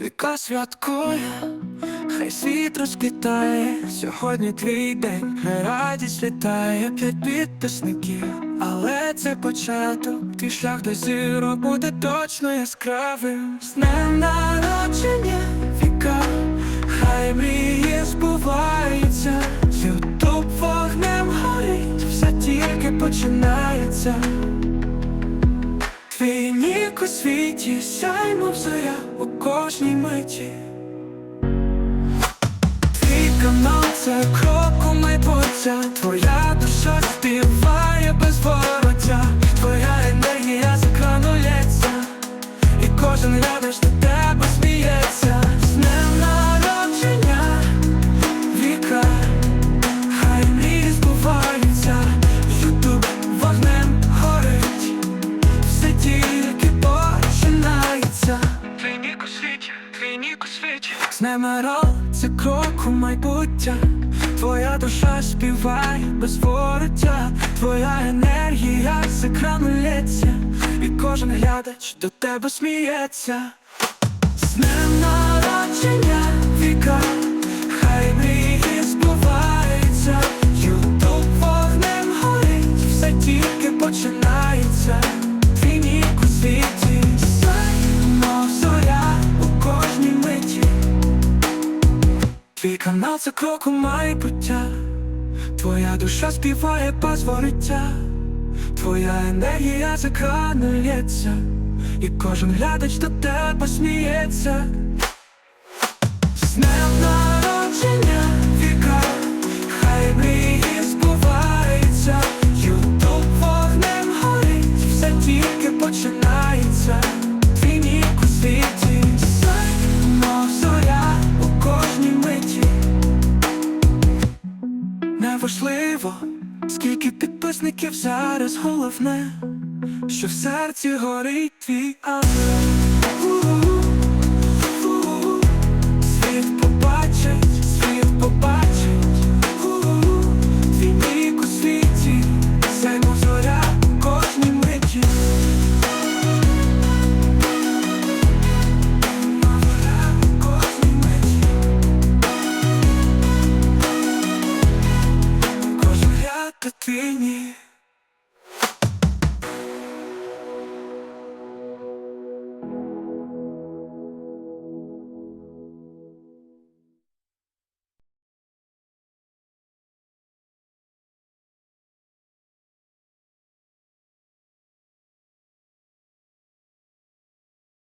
Віка святкує, хай світ розквітає, сьогодні твій день, радість літає, п'ять підписників, але це початок, твій шлях до зірок буде точно яскравим. З днем народження віка, хай мрії збуваються, Ютуб вогнем горить, все тільки починається. Твій нік у світі, сяймо зоря у кожній миті. Твій канал це крок у майбуття, твоя душа співає без вороття, твоя енергія з і кожен рядом до тебе сміється. Немерал це крок у майбуття. Твоя душа співає без вороття. Твоя енергія з екрану лється. І кожен глядач до тебе сміється. З днем народження віка. Хай мрії збуваються. Ютуб вогнем горить Все тільки починається Твій канал це крок у майбуття Твоя душа співає без вороття Твоя енергія екрану лється І кожен глядач до тебе сміється. З Неважливо, скільки підписників зараз головне, що в серці горить твій ангел. дитині.